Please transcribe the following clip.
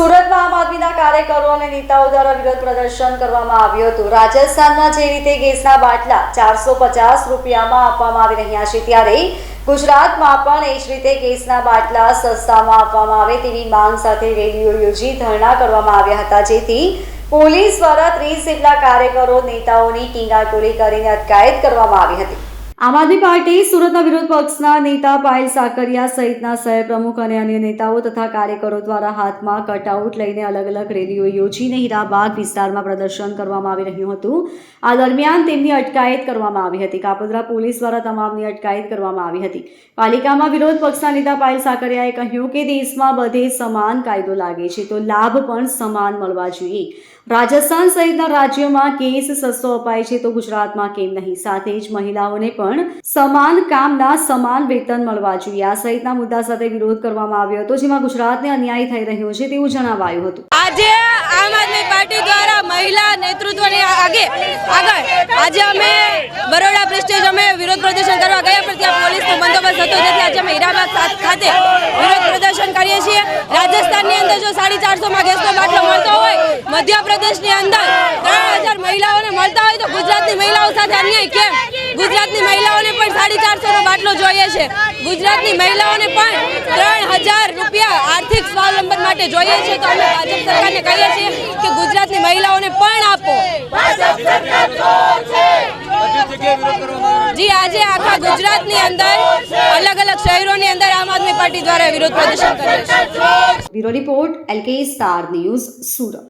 સુરતમાં આમ આદમીના કાર્યકરો અને નેતાઓ દ્વારા વિરોધ પ્રદર્શન કરવામાં આવ્યું હતું. રાજસ્થાનમાં જે રીતે ગેસના બાટલા ચારસો પચાસ રૂપિયામાં આપવામાં આવી રહ્યા છે, ત્યારે ગુજરાતમાં પણ એ જ રીતે ગેસના બાટલા સસ્તામાં આપવામાં આવે તેવી માંગ સાથે રેલીઓ યોજી ધરણા કરવામાં આવ્યા હતા, જેથી પોલીસ દ્વારા ત્રીસ જેટલા કાર્યકરો, નેતાઓની ટીંગાટોળી કરીને અટકાયત કરવામાં આવી હતી. આમ આદમી પાર્ટી સુરતના વિરોધ પક્ષના નેતા પાયલ સાકરિયા સહિતના શહેર પ્રમુખ અને અન્ય નેતાઓ તથા કાર્યકરો દ્વારા હાથમાં કટઆઉટ લઈને અલગ અલગ રેલીઓ યોજીને હીરાબાગ વિસ્તારમાં પ્રદર્શન કરવામાં આવી રહ્યું હતું. આ દરમિયાન તેમની અટકાયત કરવામાં આવી હતી. કાપોદ્રા પોલીસ દ્વારા તમામની અટકાયત કરવામાં આવી હતી. પાલિકામાં વિરોધ પક્ષના નેતા પાયલ સાકરિયાએ કહ્યું કે દેશમાં બધે સમાન કાયદો લાગે છે, તો લાભ પણ સમાન મળવા જોઈએ. રાજસ્થાન સહિતના રાજ્યોમાં કેસ સસ્તો અપાય છે, તો ગુજરાતમાં કેમ નહીં? સાથે જ મહિલાઓને પણ સમાન કામના સમાન વેતન મળવા જોઈએ. આ સહિતના મુદ્દા સાથે વિરોધ કરવામાં આવ્યો હતો, જેમાં ગુજરાતને અન્યાય થઈ રહ્યો છે તેવું જણાવાયું હતું. આજે આમ આદમી પાર્ટી દ્વારા મહિલા નેતૃત્વની આગે આગળ આજે અમે બરોડા પ્રેસ્ટેજ અમે વિરોધ પ્રદર્શન કરવા ગયા, પણ ત્યાં પોલીસનો બંદોબસ્ત હતો, જેથી આજે અમે હીરાબાદ ખાતે વિરોધ પ્રદર્શન કરીએ છીએ. રાજસ્થાનની અંદર જો સાડી ચારસોમાં ગેસનો બાટલો મળતો હોય, મધ્યપ્રદેશની અંદર ત્રણ હજાર મહિલાઓને મળતા હોય, તો ગુજરાતની મહિલાઓ સાથે અન્યાય કેમ? ગુજરાતની મહિલાઓને પણ સાડી ચારસોનો બાટલો જોઈએ છે. ગુજરાતની મહિલાઓને પણ ત્રણ હજાર રૂપિયા આર્થિક સ્વાવલંબન માટે જોઈએ છે. તો અમે ભાજપ સરકારને કહીએ છીએ કે ગુજરાતની મહિલાઓને પણ આપો. જી, આજે આખા ગુજરાતની અંદર અલગ અલગ શહેરોની અંદર આમ આદમી પાર્ટી દ્વારા વિરોધ પ્રદર્શન કરીએ છે. Bureau report, LK star news, Surat.